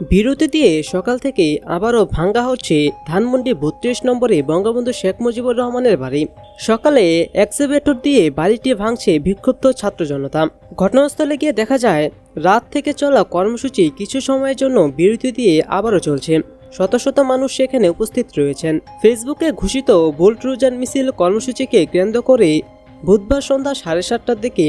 বিরতি দিয়ে সকাল থেকে আবারও ভাঙ্গা হচ্ছে ধানমন্ডি বত্রিশ নম্বরে বঙ্গবন্ধু শেখ মুজিবুর রহমানের বাড়ি। সকালে এক্সিভেটর দিয়ে বাড়িটি ভাঙছে বিক্ষুব্ধ ছাত্র জনতা। ঘটনাস্থলে গিয়ে দেখা যায়, রাত থেকে চলা কর্মসূচি কিছু সময়ের জন্য বিরতি দিয়ে আবারও চলছে। শত শত মানুষ সেখানে উপস্থিত রয়েছেন। ফেসবুকে ঘোষিত ভোল্ট্রুজান মিছিল কর্মসূচিকে কেন্দ্র করে বুধবার সন্ধ্যা সাড়ে সাতটার দিকে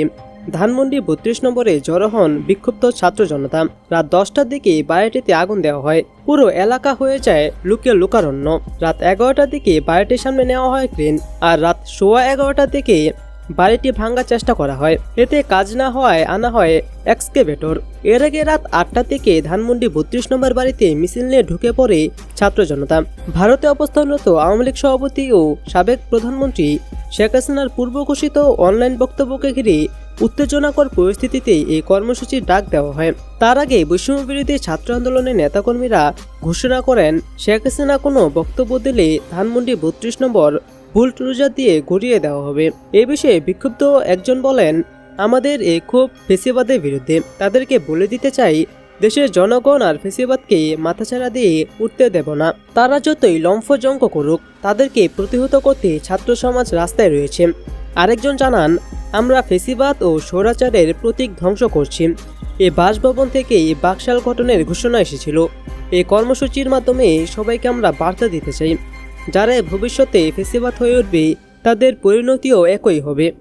ধানমন্ডি বত্রিশ নম্বরে জড়ো হন বিক্ষুব্ধ ছাত্র জনতা। রাত দশটার দিকে বাড়িটিতে আগুন দেওয়া হয়। পুরো এলাকা হয়ে যায় লুকে লুকারণ্য। রাত এগারোটার দিকে বাড়িটির সামনে নেওয়া হয় ক্রেন আর রাত সোয়া এগারোটার দিকে বাড়িটি ভাঙার চেষ্টা করা হয়। এতে কাজ না হওয়ায় আনা হয় এক্সকেভেটর। এর আগে রাত আটটা থেকে ধানমন্ডি বত্রিশ নম্বর বাড়িতে মিছিল নিয়ে ঢুকে পড়ে ছাত্র জনতা। ভারতে অবস্থানরত আওয়ামী লীগ সভাপতি ও সাবেক প্রধানমন্ত্রী শেখ হাসিনার পূর্ব ঘোষিত অনলাইন বক্তব্যকে ঘিরে উত্তেজনাকর পরিস্থিতিতে এই কর্মসূচির ডাক দেওয়া হয়। তার আগে বৈষম্য বিরোধী ছাত্র আন্দোলনের নেতাকর্মীরা ঘোষণা করেন, শেখ হাসিনা কোনো বক্তব্য দিলে ধানমন্ডি বত্রিশ নম্বর ভুল ট্রুজার দিয়ে ঘুরিয়ে দেওয়া হবে। এ বিষয়ে বিক্ষুব্ধ একজন বলেন, আমাদের এই ক্ষোভ ফেসিবাদের বিরুদ্ধে। তাদেরকে বলে দিতে চাই দেশের জনগণ আর ফেসিবাদকে মাথাছাড়া দিয়ে উঠতে দেব না। তারা যতই লম্ফজঙ্ক করুক, তাদেরকে প্রতিহত করতে ছাত্র সমাজ রাস্তায় রয়েছে। আরেকজন জানান, আমরা ফেসিবাদ ও স্বৈরাচারের প্রতীক ধ্বংস করছি। এ বাসভবন থেকেই বাকশাল গঠনের ঘোষণা এসেছিল। এই কর্মসূচির মাধ্যমে সবাইকে আমরা বার্তা দিতে চাই। যারা ভবিষ্যতে ফেসিবাদ হয়ে উঠবে, তাদের পরিণতিও একই হবে।